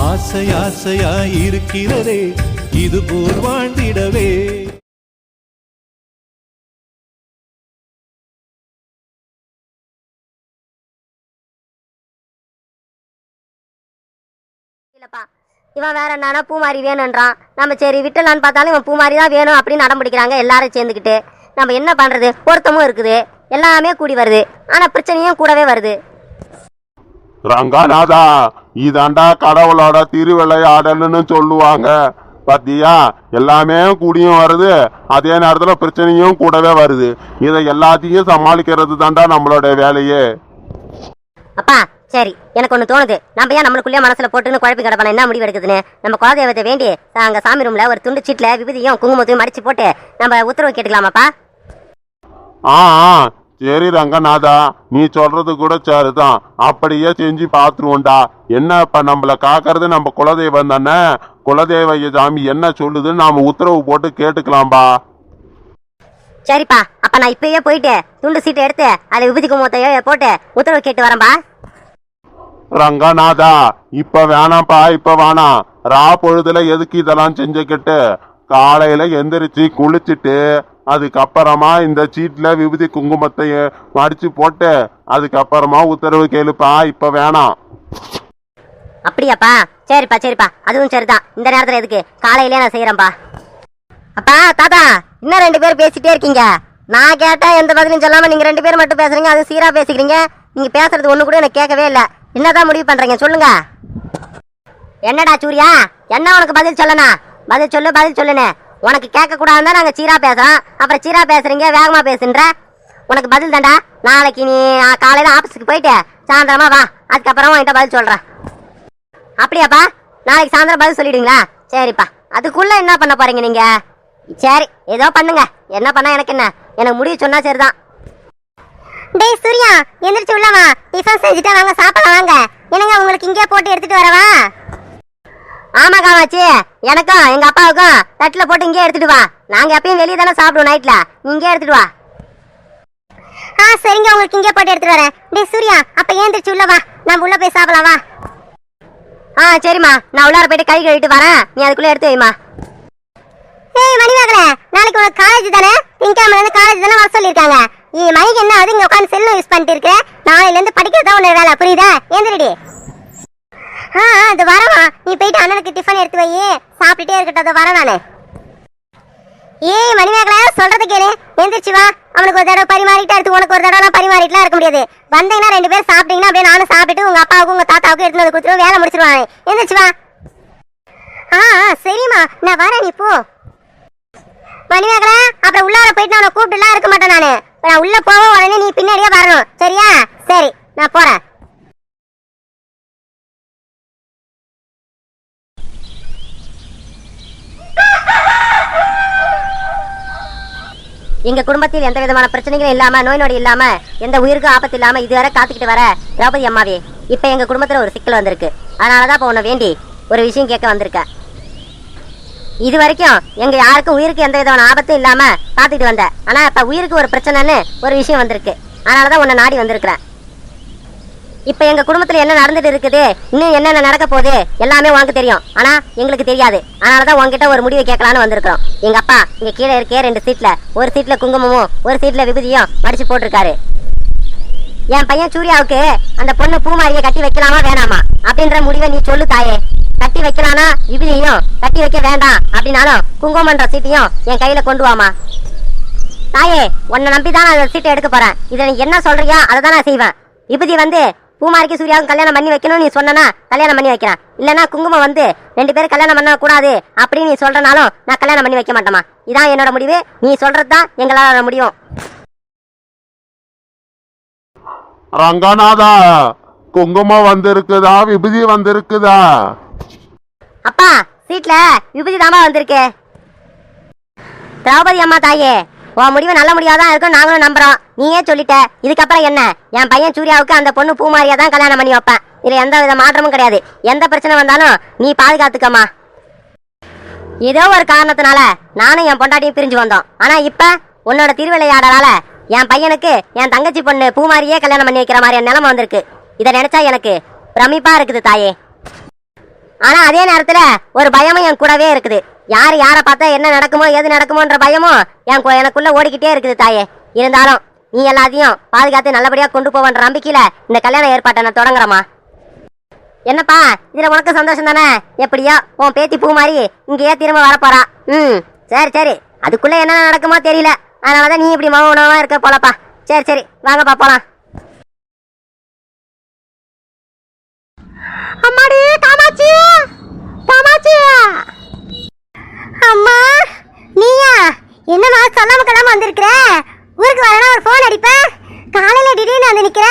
ஆசை ஆசையாய் இருக்கிறதே இது போல் வாழ்ந்திடவே. இல்லப்பா இவன் வேற என்னன்னா பூமாரி வேணுன்றான். நம்ம சரி விட்டலான்னு பார்த்தாலும் இவன் பூமாரி தான் வேணும் அப்படின்னு அடம் பிடிக்கிறாங்க எல்லாரும் சேர்ந்துக்கிட்டு நம்ம என்ன பண்றது? பொருத்தமும் இருக்குது. எல்லாமே கூடி வருது. ஆனா பிரச்சனையும் கூடவே வருது. ரங்கநாதா இதாண்டா கடவுளோட திருவிளையாடல்னு சொல்லுவாங்க. பாத்தியா? எல்லாமே கூடியும் வருது. அதே நேரத்துல பிரச்சனையும் கூடவே வருது. இதை எல்லாத்தையும் சமாளிக்கிறது தாண்டா நம்மளோட வேலையே. அப்பா சரி. எனக்கு ஒன்று தோணுது. நம்ம ஏன் நம்மளுக்குள்ளே மனசுல போட்டுன்னு குழப்பி கிடப்பான என்ன முடிவு எடுக்குதுன்னு? நம்ம குலதெய்வத்தை வேண்டி அங்க சாமி ரூம்ல ஒரு துண்டு சீட்ல விபதியும் குங்குமத்தையும் மடிச்சு போட்டு நம்ம உத்தரவு கேட்டுக்கலாமாப்பா? ஆ ஆ, சரி ரங்கநாதா நீ சொல்றது கூட சரிதான். அப்படியே செஞ்சு பார்த்துருவோம்டா. என்ன இப்ப நம்மள காக்கறது? நம்ம குலதெய்வம் தானே? குலதெய்வ சாமி என்ன சொல்லுதுன்னு நாம உத்தரவு போட்டு கேட்டுக்கலாம்பா. சரிப்பா அப்ப நான் இப்பயே போயிட்டு துண்டு சீட்டை எடுத்து அதில் விபதி குங்குமத்தை போட்டு உத்தரவு கேட்டு வரேன்பா. ரங்கநாதா இப்ப வேணாம்ப்பா இப்ப வேணாம் ரா பொழுதுல எதுக்கு இதெல்லாம் செஞ்சுக்கிட்டு? காலையில எந்திரிச்சு குளிச்சுட்டு அதுக்கப்புறமா இந்த சீட்டில் விபூதி குங்குமத்தை மடிச்சு போட்டு அதுக்கப்புறமா உத்தரவு கேளுப்பா இப்போ வேணாம். அப்படியாப்பா? சரிப்பா சரிப்பா. அதுவும் சரிதான். இந்த நேரத்தில் எதுக்கு? காலையிலே நான் செய்கிறேன்ப்பா அப்பா தாத்தா இன்னும் ரெண்டு பேர் பேசிட்டே இருக்கீங்க. நான் கேட்டால் எந்த பதிலும் சொல்லாமல் நீங்கள் ரெண்டு பேர் மட்டும் பேசுறீங்க அது சீராக பேசிக்கிறீங்க. நீங்கள் பேசுறது ஒன்று கூட எனக்கு கேட்கவே இல்ல. என்னதான் முடிவு பண்ணுறீங்க சொல்லுங்க. என்னடா சூர்யா? என்ன உனக்கு பதில் சொல்லணும்? பதில் சொல்லு பதில் சொல்லுன்னு. உனக்கு கேட்க கூடாதுன்னு நாங்க சீரா பேசுறோம். அப்புறம் சீரா பேசுறீங்க வேகமா பேசுன்ற. உனக்கு பதில் தாண்டா நாளைக்கு நீ ஆ, காலையில ஆபீஸ்க்கு போயிட்டு சாயந்தரமா வா. அதுக்கப்புறம் உன்கிட்ட பதில் சொல்றேன். அப்படியாப்பா? நாளைக்கு சாயந்தரம் பதில் சொல்லிடுங்களா சரிப்பா. அதுக்குள்ள என்ன பண்ண போறீங்க நீங்க? சரி ஏதோ பண்ணுங்க. என்ன பண்ணா எனக்கு என்ன? எனக்கு முடிவு சொன்னா சரிதான். டேய் சூர்யா எந்திரிச்சு உள்ளவா டிஃபன் செஞ்சுட்டா வாங்க சாப்பிட வாங்க. என்னங்க உங்களுக்கு இங்கே போட்டு எடுத்துட்டு வரவா? ஆமா காமாச்சி எனக்கும் எங்க அப்பாவுக்கும் தட்டுல போட்டு இங்கே எடுத்துட்டு வா. நாங்க எப்பயும் வெளியே தானே சாப்பிடுவோம் நைட்ல இங்கே எடுத்துட்டு வா. ஆ சரிங்க. உங்களுக்கு இங்கே போட்டு எடுத்துட்டு வரேன். டேய் சூர்யா அப்ப ஏந்திரிச்சு உள்ள வா. நம்ம உள்ள போய் சாப்பிடலாம் வா. ஆ சரிம்மா. நான் உள்ளார போயிட்டு கை கழுவிட்டு வரேன். நீ அதுக்குள்ள எடுத்து வைமா ஏய் மணிமகளே நாளைக்கு உனக்கு காலேஜ் தானே? திங்கக்கிழமை இருந்து காலேஜ் தானே வர சொல்லியிருக்காங்க. நீ மணிக்கு என்ன அது இங்க உட்காந்து செல்லு யூஸ் பண்ணிட்டு இருக்க. நாளையில இருந்து படிக்கிறது தான் உன்னோட வேலை. புரியுதா? ஏந்திரடி. ஆ ஆ, அது வரவா. நீ போயிட்டு அண்ணனுக்கு டிஃபன் எடுத்து வை. சாப்பிட்டுட்டே இருக்கட்டும். அது வரேன் நானு. ஏய் மணிமேகலா சொல்றது கேளு. எந்திரிச்சு வா. அவனுக்கு ஒரு தடவை பரிமாறிட்டு அடுத்து உனக்கு ஒரு தடவை பரிமாறிட்டுலாம் இருக்க முடியாது. வந்தீங்கன்னா ரெண்டு பேரும் சாப்பிட்டீங்கன்னா அப்படியே நானும் சாப்பிட்டுட்டு உங்க அப்பாவுக்கும் உங்க தாத்தாவுக்கும் எடுத்து வந்து கொடுத்துருவோம் வேலை முடிச்சிருவாங்க எந்திரிச்சு வா. ஆ ஆ, சரிம்மா. நான் வரேன் நீ போ. மணிமேகலை அப்புறம் உள்ளார போயிட்டு நான் கூப்பிட்டுலாம் இருக்க மாட்டேன் நான். நான் உள்ள போக உடனே நீ பின்னாடியே வரணும். சரியா? சரி நான் போறேன். எங்க குடும்பத்தில் எந்த விதமான பிரச்சனைகளும் இல்லாம நோய் நொடி இல்லாம எந்த உயிருக்கும் ஆபத்து இல்லாம இதுவரை காத்துக்கிட்டு வர திரௌபதி அம்மாவே இப்ப எங்க குடும்பத்துல ஒரு சிக்கல் வந்திருக்கு. அதனாலதான் இப்ப உன்னை வேண்டி ஒரு விஷயம் கேட்க வந்திருக்கேன். இது வரைக்கும் எங்க யாருக்கும் உயிருக்கு எந்த விதமான ஆபத்தும் இல்லாம பாத்துட்டு வந்த ஆனா இப்ப உயிருக்கு ஒரு பிரச்சனைன்னு ஒரு விஷயம் வந்திருக்கு. அதனாலதான் உன்னை நாடி வந்திருக்கிறேன். இப்போ எங்கள் குடும்பத்தில் என்ன நடந்துட்டு இருக்குது இன்னும் என்னென்ன நடக்க போகுது எல்லாமே உனக்கு தெரியும். ஆனால் எங்களுக்கு தெரியாது. அதனால தான் உங்ககிட்ட ஒரு முடிவை கேட்கலான்னு வந்திருக்கிறோம். எங்க அப்பா இங்கே கீழே இருக்கே ரெண்டு சீட்ல. ஒரு சீட்டில் குங்குமமும் ஒரு சீட்ல விபூதியும் மடித்து போட்டிருக்காரு. என் பையன் சூர்யாவுக்கு அந்த பொண்ணு பூமாரியை கட்டி வைக்கலாமா வேணாமா? அப்படின்ற முடிவை நீ சொல்லு தாயே. கட்டி வைக்கலானா விபூதியும் கட்டி வைக்க வேண்டாம் அப்படின்னாலும் குங்குமன்ற சீட்டையும் என் கையில கொண்டு வாமா. தாயே உன்னை நம்பி தான் நான் அந்த சீட்டை எடுக்க போறேன். இதை நீ என்ன சொல்றியோ அதை தான் நான் செய்வேன். விபூதி வந்து பூமாரிக்கு சூர்யாவுக்கும் கல்யாணம் பண்ணி வைக்கணும் நீ சொன்னனா கல்யாணம் பண்ணி வைக்கிறேன். இல்லனா குங்குமம் வந்து ரெண்டு பேரும் கல்யாணம் பண்ண கூடாது அப்படின்னு நீ சொல்றனாலும் நான் கல்யாணம் பண்ணி வைக்க மாட்டேமா இதான் என்னோட முடிவு. நீ சொல்றது தான் எங்களால முடியும். ரங்கநாதா குங்குமம் வந்திருக்குதா? விபூதி வந்திருக்குதா? அப்பா சீட்ல விபூதி தாமா வந்திருக்கு. திரௌபதி அம்மா தாயே உன் முடிவு நல்ல முடிவா தான் இருக்கும் நாங்களும் நம்புறோம். நீயே சொல்லிட்ட. இதுக்கப்புறம் என்ன? என் பையன் சூர்யாவுக்கு அந்த பொண்ணு பூமாரியா தான் கல்யாணம் பண்ணி வைப்பேன். இதில் எந்த வித மாற்றமும் கிடையாது. எந்த பிரச்சனை வந்தாலும் நீ பாதுகாத்துக்கம்மா. ஏதோ ஒரு காரணத்தினால நானும் என் பொண்டாட்டியும் பிரிஞ்சு வந்தோம். ஆனால் இப்போ உன்னோட திருவிளையாடலால என் பையனுக்கு என் தங்கச்சி பொண்ணு பூமாரியே கல்யாணம் பண்ணி வைக்கிற மாதிரி நிலமை வந்திருக்கு. இதை நினைச்சா எனக்கு பிரமிப்பா இருக்குது தாயே. ஆனா அதே நேரத்துல ஒரு பயமும் என் கூடவே இருக்குது. யார் யாரை பார்த்தா என்ன நடக்குமோ எது நடக்குமோன்ற பயமும் என் எனக்குள்ள ஓடிக்கிட்டே இருக்குது தாயே. இருந்தாலும் நீ எல்லாத்தையும் பாதுகாத்து நல்லபடியா கொண்டு போவன்ற நம்பிக்கையில இந்த கல்யாண ஏற்பாட்டை நான் தொடங்குறேம்மா. என்னப்பா இதுல உனக்கு சந்தோஷம் தானே? எப்படியோ உன் பேத்தி பூ மாதிரி இங்கேயே திரும்ப வரப்போறா. ம் சரி சரி. அதுக்குள்ள என்ன நடக்குமோ தெரியல. அதனாலதான் நீ இப்படி மௌனமா இருக்க போலப்பா. சரி சரி. வாங்கப்பா போலாம். அம்மாடி காமாட்சி! காமாட்சி! அம்மா நீயா? என்னமா சொல்லாம கிளம்ப வந்திருக்கிற? ஊருக்கு வரணும் ஒரு ஃபோன் அடிப்பேன் காலையில திடீர்னு வந்து நிக்கிற.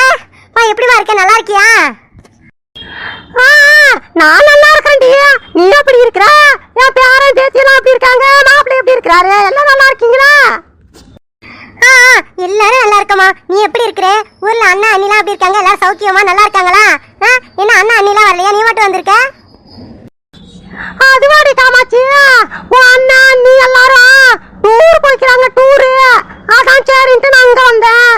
பா எப்படிமா இருக்க? நல்லா இருக்கியா? நான் நல்லா இருக்கேன் டியா. நீ எப்படி இருக்கிற? என் பேரன் பேத்தியெல்லாம் எப்படி இருக்காங்க. மாப்பிள்ளை எப்படி இருக்கிறாரு? எல்லாம் நல்லா இருக்கீங்களா? ஆ எல்லாரும் நல்லா இருக்கமா நீ எப்படி இருக்கிற? ஊர்ல அண்ணா அண்ணிலாம் எப்படி இருக்காங்க. எல்லாரும் சௌக்கியமா நல்லா இருக்காங்களா? ஆ, என்ன அண்ணா அண்ணிலாம் வரலையா? நீ மட்டும் வந்திருக்க? அதுவாடி காமாச்சி உன் அண்ணா நீ எல்லாரும் டூர் போய்க்கிறாங்க டூரு. அதான் சரின்ட்டு நான் அங்க வந்தேன்.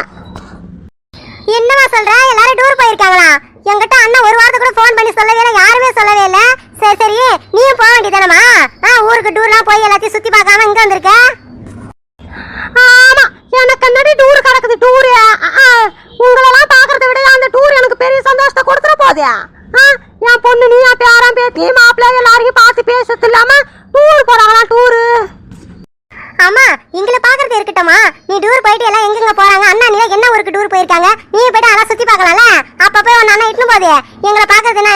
என்னவா சொல்ற? எல்லாரும் டூர் போயிருக்காங்களா? என்கிட்ட அண்ணன் ஒரு வாரத்துக்கு கூட ஃபோன் பண்ணி சொல்லவே இல்லை யாருமே சொல்லவே இல்ல சரி சரி நீயும் போக வேண்டியதானமா ஆ ஊருக்கு டூர்லாம் போய் எல்லாத்தையும் சுத்தி பார்க்காம இங்க வந்திருக்க ஆமா எனக்கு என்னடி டூர் கிடக்குது டூர் உங்களெல்லாம் பாக்குறத விட அந்த டூர் எனக்கு பெரிய சந்தோஷத்தை கொடுத்துற போதே என் பொண்ணு நீ என் பேரன் பேத்தி மாப்பிள்ளை எல்லாரையும் பார்த்து பேசுறது இல்லாம டூர் போறாங்களா டூரு ஆமா எங்களை பாக்குறது இருக்கட்டுமா நீ டூர் போயிட்டு எல்லாம் எங்கெங்க போறாங்க அண்ணா நீ என்ன ஊருக்கு டூர் போயிருக்காங்க நீ போயிட்டு அதெல்லாம் சுத்தி பார்க்கலாம்ல அப்ப போய் உன் அண்ணா இட்டுன்னு போதே எங்களை பாக்குறதுன்னா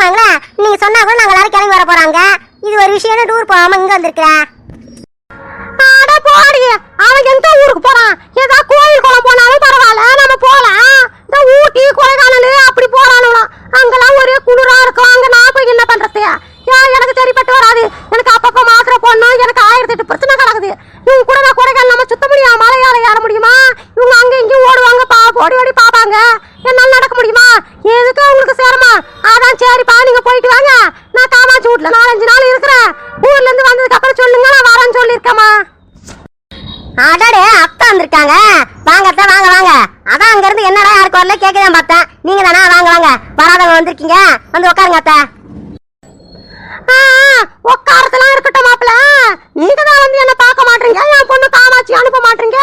அவ்வளவு நீங்க சொன்னா கூட நாங்க எல்லாரும் கிளம்பி வர போறாங்க. இது ஒரு விஷயம் டூர் போகாம இங்க வந்திருக்கிற அட போடி அவன் எந்த ஊருக்கு போறான் ஏதோ கோயில் குளம் போனாலும் பரவாயில்ல நம்ம போலாம் இந்த ஊட்டி கொடைக்கானல் அப்படி போறானுலாம் அங்கெல்லாம் ஒரே குளிரா இருக்கும் அங்க நான் போய் என்ன பண்றது ஏன் எனக்கு சரிப்பட்டு வராது எனக்கு அப்பப்ப மாத்திரை போடணும் எனக்கு ஆயிரத்தி எட்டு பிரச்சனை கிடக்குது இவங்க கூட நான் கொடைக்கானல் நம்ம சுத்த முடியுமா மலை ஏற ஏற முடியுமா இவங்க அங்க இங்கேயும் ஓடுவாங்க பா ஓடி ஓடி பாப்பாங்க என்னால நடக்க முடியுமா எதுக்கு அவங்களுக்கு சேரமா அதான் சரிப்பா நீங்க வாங்க. நான் காமாச்சு வீட்ல நாலஞ்சு நாள் இருக்கிறேன். ஊர்ல இருந்து வந்ததுக்கு அப்புறம் சொல்லுங்க நான் வரேன்னு சொல்லியிருக்கேம்மா. அடடே அக்கா வந்திருக்காங்க. வாங்க அத்தை வாங்க வாங்க. அதான் அங்க இருந்து என்னடா யாருக்கு வரல கேட்கதான் பார்த்தேன். நீங்க தானா? வாங்க வாங்க. வராதவங்க வந்திருக்கீங்க. வந்து உட்காருங்க அத்தை. உட்காரத்தெல்லாம் இருக்கட்டும் மாப்பிள நீங்க தான் வந்து என்ன பார்க்க மாட்டீங்க. என் பொண்ணு காமாட்சி அனுப்ப மாட்டீங்க.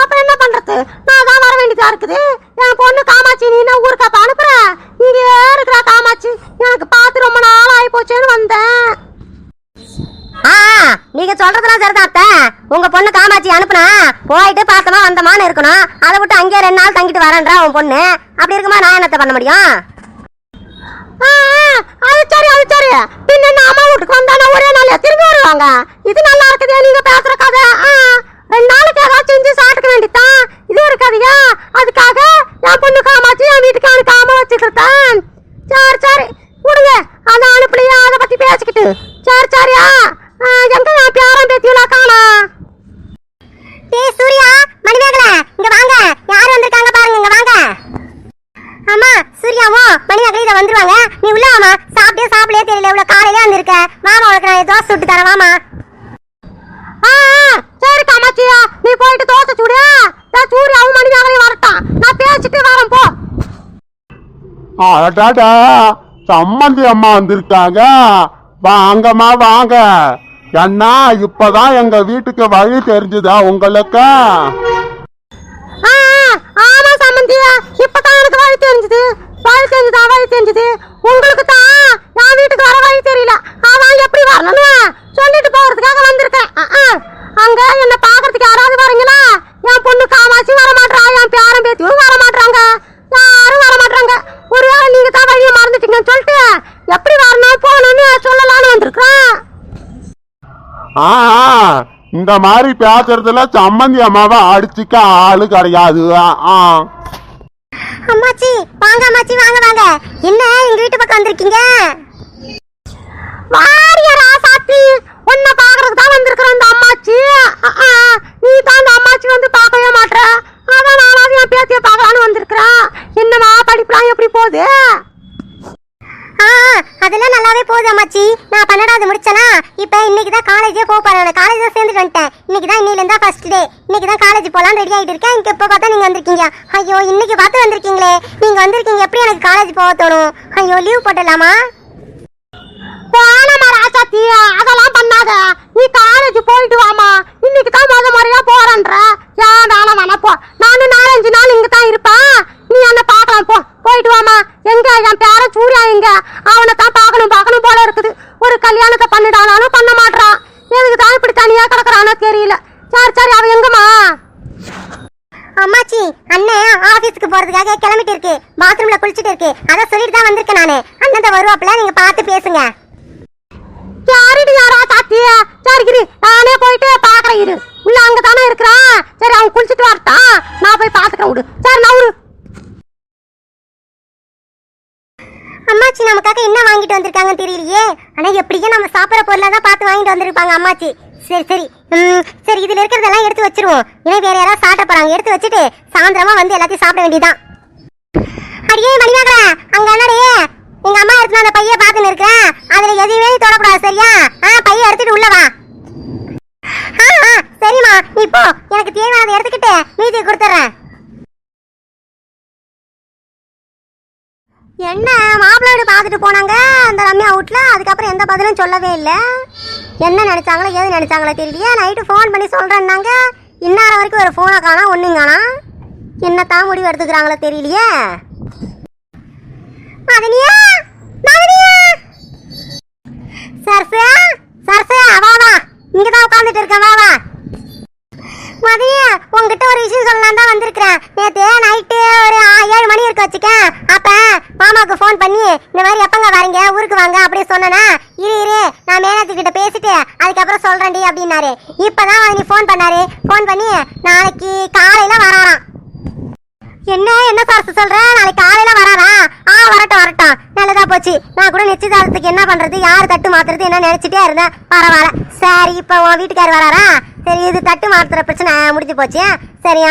அப்புறம் என்ன பண்றது? நான் தான் வர வேண்டியதா இருக்குது. என் பொண்ணு காமாட்சி நீ என்ன ஊருக்கு அப்ப அனுப்புற இங்கே இருக்கிற காமாட்சி எனக்கு பார்த்து ரொம்ப நாள் ஆகி போச்சேன்னு வந்தேன் ஆ சொல்றதுலாம் சொல்றதெல்லாம் சரிதான் அத்தை. உங்க பொண்ணு காமாட்சி அனுப்புனா போயிட்டு பார்த்தமா வந்தமான்னு இருக்கணும். அதை விட்டு அங்கேயே ரெண்டு நாள் தங்கிட்டு வரேன்றா உன் பொண்ணு. அப்படி இருக்குமா நான் என்னத்த பண்ண முடியும்? ஆ, ஆ, அது சரி அது சரி. பின்ன என்ன அம்மா வீட்டுக்கு வந்தானே ஒரே நாள்ல திரும்பி வருவாங்க? இது நல்லா இருக்குதே நீங்க பேசுற கதை. ஆ, ரெண்டு நாளுக்கு ஏதாவது செஞ்சு சாப்பிட்டுக்க வேண்டித்தான் இது ஒரு கதையா? அதுக்காக என் பொண்ணு காமாச்சு என் வீட்டுக்கு அனுப்பாம வச்சுக்கிட்டேன் சரி சரி. விடுங்க. அந்த அனுப்பலையா? அதை பத்தி பேசிக்கிட்டு. சரி சரியா ஆ, எங்க நான் பேரன் பேத்தியெல்லாம் காணா டேய் சூர்யா மணிமேகலை இங்க வாங்க யார் வந்திருக்காங்க பாருங்க இங்க வாங்க அம்மா சூர்யாவும் மணிமேகலை இதை வந்துருவாங்க நீ உள்ள வாமா சாப்பிட்டே சாப்பிடவே தெரியல. இவ்வளவு காலையில வந்திருக்க. வாமா உனக்கு நான் தோசை சுட்டு தரேன் வாமா சரி காமாட்சியா நீ போயிட்டு தோசை சுடு. நான் சூர்யாவும் மணிமேகலையும் வரட்டும். நான் பேசிட்டு வரேன் போ. அடாடா. சம்மந்தி அம்மா வந்திருக்காங்க. வாங்கம்மா வாங்க. அண்ணா இப்பதான் எங்க வீட்டுக்கு வழி தெரிஞ்சுதா உங்களுக்கு? ஆமா சம்பந்தியா இப்பதான் எனக்கு வழி தெரிஞ்சது. வழி தெரிஞ்சதா வழி தெரிஞ்சது? உங்களுக்கு தான் நான் வீட்டுக்கு வர வழி தெரியல. அவன் எப்படி வரணும்னு சொல்லிட்டு போகிறதுக்காக வந்திருக்கேன். ஆ, ஆ. அங்க என்ன பாக்குறதுக்கு யாராவது வரீங்களா? என் பொண்ணு காமாட்சி வர மாட்டா என் பேரன் பேத்தியும் வர மாட்டாங்க யாரும் வர மாட்டாங்க ஒருவேளை நீங்க தான் வழியை மறந்துட்டீங்கன்னு சொல்லிட்டு எப்படி வரணும் போகணும்னு சொல்லலாம்னு வந்திருக்கிறேன். ஆ இந்த மாதிரி பேசுறதுல சம்மந்தி அம்மாவை அடிச்சுக்க ஆளு கிடையாது. ஆ. அம்மாச்சி வாங்க அம்மாச்சி வாங்க வாங்க. என்ன எங்க வீட்டு பக்கம் வந்திருக்கீங்க? வாரிய ராசாத்தி உன்னை பாக்குறதுக்கு தான் வந்திருக்கிற இந்த அம்மாச்சி. அ, நீ தான் அந்த அம்மாச்சி வந்து பார்க்கவே மாட்ற அதான் நானாவது என் பேத்தியை பார்க்கலான்னு வந்திருக்கிறேன். என்னம்மா படிப்புலாம் எப்படி போகுது? ஆ அதெல்லாம் நல்லாவே போகுது அம்மாச்சி. நான் பன்னெண்டாவது முடிச்சனா இப்போ இன்னைக்கு தான் காலேஜே போக போறேன் காலேஜ் தான் சேர்ந்து வந்துட்டேன். இன்னைக்கு தான் இன்னில இருந்தா ஃபர்ஸ்ட் டே இன்னைக்கு தான் காலேஜ் போலாம் ரெடி ஆயிட்டு இருக்கேன். இங்க இப்போ பார்த்தா நீங்க வந்திருக்கீங்க. ஐயோ இன்னைக்கு பார்த்து வந்திருக்கீங்களே. நீங்க வந்திருக்கீங்க. எப்படி எனக்கு காலேஜ் போக தோணும்? ஐயோ லீவ் போட்டலாமா போனமா ராசாத்தி அதெல்லாம் பண்ணாத. நீ காலேஜ் போயிட்டு வாமா. இன்னைக்கு தான் முத முறையா போறன்ற. ஏன் வேலை வேணா போ. நானும் நாலஞ்சு நாள் இங்க தான் இருப்பா நீ என்ன பார்க்கலாம் போ. போயிட்டு வாமா. எங்க? என் பேர சூர்யா எங்க? அவனை தான் பார்க்கணும் பார்க்கணும் போல இருக்குது. ஒரு கல்யாணத்தை பண்ணிட்டானாலும் பண்ண மாட்டான் எனக்கு தான் இப்படி தனியா கிடக்குறானோ தெரியல. சரி சரி அவன் எங்கம்மா? அம்மாச்சி அண்ணன் ஆபீஸ்க்கு போறதுக்காக கிளம்பிட்டு இருக்கு பாத்ரூம்ல குளிச்சுட்டு இருக்கு அத சொல்லிட்டு தான் வந்திருக்கேன் நானு. அண்ணன் வருவாப்ல நீங்க பார்த்து பேசுங்க. யாரிட்டு யாரா தாத்திய? சரிகிரி நானே போயிட்டு பாக்குறேன் இரு. உள்ள அங்க தானே இருக்கிறான். சரி அவன் குளிச்சுட்டு வரட்டான் நான் போய் பாத்துக்கிறேன் விடு. சரி நான் விடு அம்மாச்சி நமக்காக என்ன வாங்கிட்டு வந்திருக்காங்கன்னு தெரியலையே. ஆனா எப்படியும் நம்ம சாப்பிட்ற பொருளாக தான் பார்த்து வாங்கிட்டு வந்திருப்பாங்க அம்மாச்சி. சரி சரி. ம், சரி இதுல இருக்கிறதெல்லாம் எடுத்து வச்சிருவோம். ஏன்னா வேற யாராவது சாப்பிட போறாங்க. எடுத்து வச்சுட்டு சாயந்தரமா வந்து எல்லாத்தையும் சாப்பிட வேண்டியதான் அடியே மணிமகளா அங்க என்னடே? எங்க அம்மா எடுத்து அந்த பைய பார்த்துன்னு இருக்கிறேன் அதுல எதுவுமே தொடக்கூடாது சரியா? ஆ பைய எடுத்துட்டு உள்ள வா. ஆ, சரிம்மா. நீ போ. எனக்கு தேவையானதை எடுத்துக்கிட்டு மீதி கொடுத்துட்றேன். என்ன மாப்பிள்ளை வீடு பார்த்துட்டு போனாங்க? அந்த ரம்யா அவுட்டில் அதுக்கப்புறம் எந்த பதிலும் சொல்லவே இல்லை. என்ன நினைச்சாங்களோ ஏது நினைச்சாங்களோ தெரியலையே. நைட்டு ஃபோன் பண்ணி சொல்கிறேன்னாங்க இன்னார வரைக்கும் ஒரு ஃபோனை காணோம் ஒன்றும் என்ன என்னத்தான் முடிவு எடுத்துக்கிறாங்களோ தெரியலையே. மதனியா சர்ஃபே சர்ஃபே வா வா இங்க தான் உட்காந்துட்டு இருக்கேன் வா வா மதிய உங்ககிட்ட ஒரு விஷயம் சொல்லலாம் தான் வந்திருக்கிறேன் நேத்து நைட்டு ஒரு ஆ- ஏழு மணி இருக்க வச்சுக்கேன் அப்ப மாமாவுக்கு ஃபோன் பண்ணி இந்த மாதிரி எப்பங்க வரீங்க? ஊருக்கு வாங்க அப்படி சொன்னனா? இரு இரு நான் மேனேஜர் கிட்ட பேசிட்டு அதுக்கப்புறம் சொல்றேன்டி அப்படின்னாரு. இப்பதான் நீ ஃபோன் பண்ணாரு. ஃபோன் பண்ணி நாளைக்கு காலையில வராராம். என்ன என்ன சார் சொல்ற? நாளைக்கு காலையில வராரா? ஆ வரட்டும் வரட்டும். நல்லதா போச்சு. நான் கூட நிச்சயதார்த்தத்துக்கு என்ன பண்றது? யார் தட்டு மாத்துறது? என்ன நினைச்சிட்டே இருந்தேன். பரவாயில்ல. சரி இப்போ உன் வீட்டுக்காரர் வராரா? சரி இது தட்டு மாத்துற பிரச்சனை முடிஞ்சு போச்சு. சரி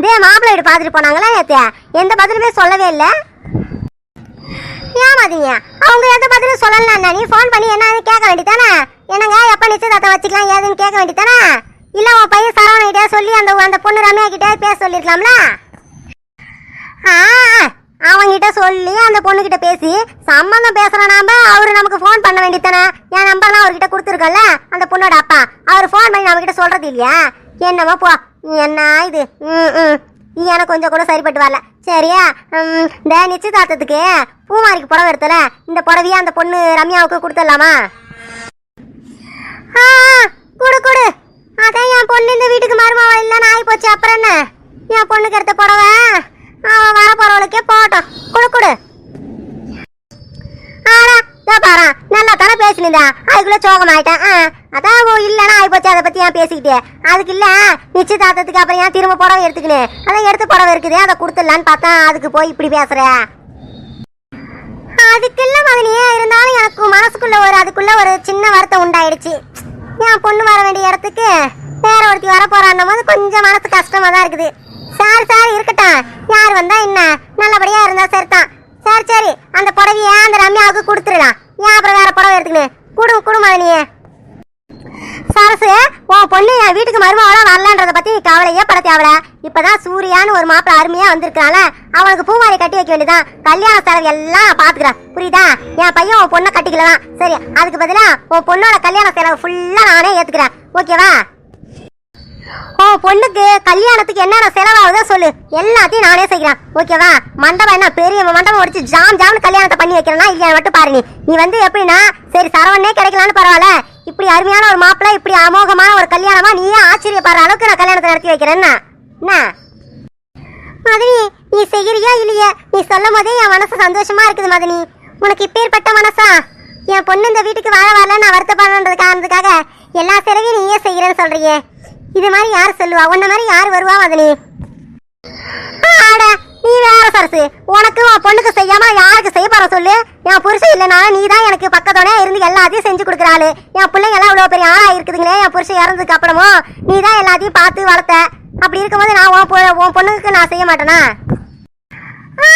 இதே மாப்பிள்ளை வீடு பார்த்துட்டு போனாங்களா நேத்து? எந்த பதிலுமே சொல்லவே இல்லை. ஏமாதீங்க அவங்க எதை பதிலும் சொல்லலாம் நீ ஃபோன் பண்ணி என்னன்னு கேட்க வேண்டியதானே என்னங்க எப்போ நிச்சயதார்த்தம் வச்சுக்கலாம் ஏதுன்னு கேட்க வேண்டியதானே இல்லை உன் பையன் சரவணகிட்டே சொல்லி அந்த அந்த பொண்ணு ரம்யா கிட்டே பேச சொல்லிருக்கலாம்ல ஆ, அவங்கிட்ட சொல்லி அந்த பொண்ணுகிட்ட பேசி சம்மந்தம் பேசுகிறோம் நாம அவரு நமக்கு ஃபோன் பண்ண வேண்டியதானே என் நம்பர்லாம் அவர்கிட்ட கொடுத்துருக்கல அந்த பொண்ணோட அப்பா. அவர் ஃபோன் பண்ணி நம்ம சொல்கிறது இல்லையா? என்னமோ போ என்ன இது? ம் ம். நீ எனக்கு கொஞ்சம் கூட சரிப்பட்டு வரல. சரியா? ம், இந்த நிச்சயதார்த்தத்துக்கு பூமாரிக்கு புடவை எடுத்தல இந்த புடவையை அந்த பொண்ணு ரம்யாவுக்கு கொடுத்துடலாமா? ஆ, கொடு குடு. அதான் என் பொண்ணு இந்த வீட்டுக்கு மருமவ இல்லைன்னு ஆகி போச்சு அப்புறம் என்ன? என் பொண்ணுக்கு எடுத்த புடவை அவன் வர போறவளுக்கே போட்டோம் கொடு கொடு. ஆடா இதோ பாரா. நல்லா தானே பேசினிருந்தா. அதுக்குள்ளே சோகமாயிட்டேன். ஆ, அதான் உன் இல்லைன்னா ஆகிப்போச்சு அதை பற்றி ஏன் பேசிக்கிட்டே? அதுக்கு இல்லை நிச்சயதார்த்தத்துக்கு அப்புறம் ஏன் திரும்ப புடவை எடுத்துக்கினேன் அதான் எடுத்து புடவை இருக்குது அதை கொடுத்துடலான்னு பார்த்தா அதுக்கு போய் இப்படி பேசுகிறேன் அதுக்கெல்லாம் இல்ல மகனியே இருந்தாலும் எனக்கு மனசுக்குள்ள ஒரு அதுக்குள்ள ஒரு சின்ன வருத்தம் உண்டாயிடுச்சு. என் பொண்ணு வர வேண்டிய இடத்துக்கு வேற ஒருத்தி வர போறான்னும் போது கொஞ்சம் மனசு கஷ்டமா தான் இருக்குது. சார் சார் இருக்கட்டும். யார் வந்தா என்ன? நல்லபடியா இருந்தா சரிதான். சரி சரி அந்த புடவைய அந்த ரம்யாவுக்கு கொடுத்துடலாம். ஏன் அப்புறம் வேற புடவை எடுத்துக்கணும் குடு குடு மகனியே. சரசு உன் பொண்ணு என் வீட்டுக்கு மருமகளா வரலான்றத பத்தி கவலையே பட தேவல. இப்பதான் சூர்யான்னு ஒரு மாப்பிள்ள அருமையா வந்திருக்கால அவனுக்கு பூமாரி கட்டி வைக்க வேண்டியதான் கல்யாண செலவு எல்லாம் பாத்துக்கிறேன். புரியுதா? என் பையன் உன் பொண்ணை கட்டிக்கலாம் சரி அதுக்கு பதிலா உன் பொண்ணோட கல்யாண செலவு ஃபுல்லா நானே ஏத்துக்கிறேன். ஓகேவா உன் பொண்ணுக்கு கல்யாணத்துக்கு என்னென்ன செலவாகுதோ சொல்லு. எல்லாத்தையும் நானே செய்கிறேன் ஓகேவா மண்டபம் என்ன? பெரிய மண்டபம் முடிச்சு ஜாம் ஜாம்னு கல்யாணத்தை பண்ணி வைக்கிறேன்னா இல்லையா மட்டும் பாரு நீ. வந்து எப்படின்னா சரி சரவணே கிடைக்கலான்னு பரவாயில்ல. இப்படி அருமையான ஒரு மாப்பிள்ள இப்படி அமோகமான ஒரு கல்யாணமா நீயே ஆச்சரியப்படுற அளவுக்கு நான் கல்யாணத்தை நடத்தி வைக்கிறேன் என்ன? மதனி நீ செய்கிறியா இல்லையா? நீ சொல்லும் போதே என் மனசு சந்தோஷமா இருக்குது மதனி. உனக்கு இப்பேற்பட்ட மனசா? என் பொண்ணு இந்த வீட்டுக்கு வாழ வரல நான் வருத்தப்படுறது காரணத்துக்காக எல்லா செலவையும் நீயே செய்கிறேன்னு சொல்றியே. இது மாதிரி யார் சொல்லுவா? உன்ன மாதிரி யார் வருவா மதனி? ஆட நீ வேற சரசு உனக்கு உன் பொண்ணுக்கு செய்யாம யாருக்கு செய்ய போற சொல்லு. என் புருஷன் இல்லைனாலும் நீ தான் எனக்கு பக்கத்தோட இருந்து எல்லாத்தையும் செஞ்சு கொடுக்குறாளு என் பிள்ளைங்க எல்லாம் இவ்வளோ பெரிய ஆளா இருக்குதுங்களே என் புருஷன் இறந்ததுக்கு அப்புறமும் நீ தான் எல்லாத்தையும் பார்த்து வளர்த்த. அப்படி இருக்கும்போது நான் உன் பொ- உன் பொண்ணுக்கு நான் செய்ய மாட்டேனா?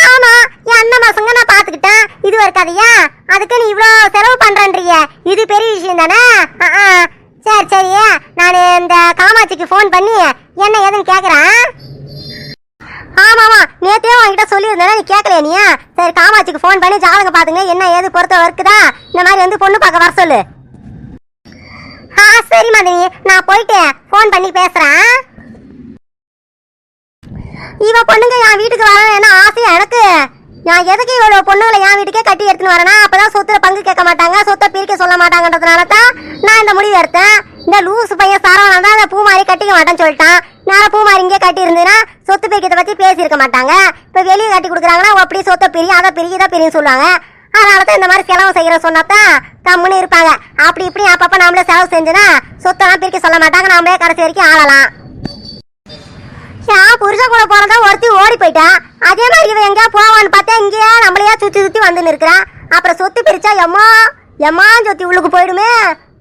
ஆமா என் அண்ணன் பசங்க நான் பாத்துக்கிட்டேன் இது ஒரு கதையா? அதுக்கு நீ இவ்வளோ செலவு பண்றேன்றிய. இது பெரிய விஷயம் தானே? ஆ, ஆ. சரி சரி. நான் இந்த காமாட்சிக்கு ஃபோன் பண்ணி என்ன ஏதுன்னு கேட்குறேன் ஆமாமா நேத்தே உன்கிட்ட சொல்லியிருந்தேன் நீ கேட்கலையா நீ? சரி காமாட்சிக்கு ஃபோன் பண்ணி ஜாதகம் பாத்துங்க என்ன ஏது பொறுத்த இருக்குதா இந்த மாதிரி வந்து பொண்ணு பார்க்க வர சொல்லு. ஆ சரி மதினி நான் போயிட்டு ஃபோன் பண்ணி பேசுறேன். இவ பொண்ணுங்க என் வீட்டுக்கு வர என்ன ஆசையா எனக்கு? நான் எதுக்கு இவ்வளவு பொண்ணுங்களை என் வீட்டுக்கே கட்டி எடுத்துன்னு வரேன்னா அப்பதான் சொத்துல பங்கு கேட்க மாட்டாங்க சொத்தை பிரிக்க சொல்ல மாட்டாங்கன்றதுனால தான் நான் இந்த முடிவு எடுத்தேன். இந்த லூசு பையன் சாரவனா தான் அந்த பூ மாதிரி கட்டிக்க மாட்டேன்னு சொல்லிட்டான். நான் பூமாரி இங்கே கட்டி இருந்ததுன்னா சொத்து பிரிக்கிறத பத்தி பேசியிருக்க மாட்டாங்க. இப்ப வெளியே கட்டி கொடுக்குறாங்கன்னா அப்படி சொத்தை பிரியும் அதை பிரியும் இதை பிரியும் சொல்லுவாங்க. அதனால தான் இந்த மாதிரி செலவு செய்யற சொன்னாதான் கம்முன்னு இருப்பாங்க. அப்படி இப்படி அப்பப்ப நாமளே செலவு செஞ்சுன்னா சொத்தெல்லாம் பிரிக்க சொல்ல மாட்டாங்க. நாமளே கடைசி வரைக்கும் ஆளலாம். நான் புருஷன் கூட போறதா ஒருத்தி ஓடி போயிட்டான் அதே மாதிரி இவன் எங்கேயா போவான்னு பார்த்தா இங்கேயே நம்மளையா சுத்தி சுத்தி வந்து நிற்கிறான். அப்புறம் சொத்து பிரிச்சா எம்மா எம்மா சொத்தி உள்ளுக்கு போயிடுமே.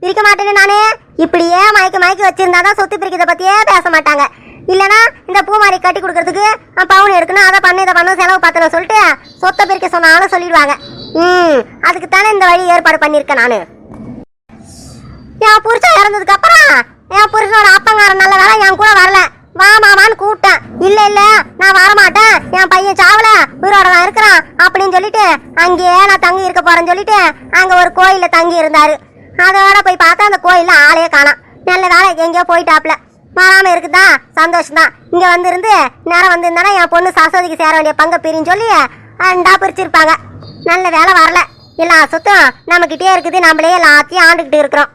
பிரிக்க மாட்டேன்னு நானே. இப்படியே மயக்க மயக்கி வச்சிருந்தாதான் சொத்து பிரிக்கிறத பத்தியே பேச மாட்டாங்க. இல்லனா இந்த பூமாரி கட்டி கொடுக்கறதுக்கு பவுன் எடுக்கணும் அதை பண்ணு இதை பண்ணு செலவு பார்த்தன சொல்லிட்டு சொத்தை பிரிக்க சொன்னாலும் சொல்லிடுவாங்க. ம் அதுக்கு தானே இந்த வழி ஏற்பாடு பண்ணியிருக்கேன் நான். என் புருஷன் இறந்ததுக்கு அப்புறம் என் புருஷனோட அப்பங்காரன் நல்ல வேலை என் கூட வரல. வா மாமான்னு கூப்பிட்டேன். இல்ல இல்ல நான் வரமாட்டேன். என் பையன் சாவல உயிரோட நான் இருக்கிறான் அப்படின்னு சொல்லிட்டு அங்கேயே நான் தங்கி இருக்க போறேன்னு சொல்லிட்டு அங்க ஒரு கோயிலில் தங்கி இருந்தாரு அதோட போய் பார்த்தா அந்த கோயில்ல ஆளே காணாம் நல்ல வேலை எங்கேயோ போயிட்டாப்ல. வராம இருக்குதா? சந்தோஷம் தான் இங்க வந்திருந்து நேரம் வந்திருந்தானா என் பொண்ணு சரஸ்வதிக்கு சேர வேண்டிய பங்கை பிரின்னு சொல்லி அண்டா பிரிச்சிருப்பாங்க. நல்ல வேலை வரல. எல்லா சொத்தும் நம்ம இருக்குது. நம்மளே எல்லாத்தையும் ஆண்டுகிட்டு இருக்கிறோம்.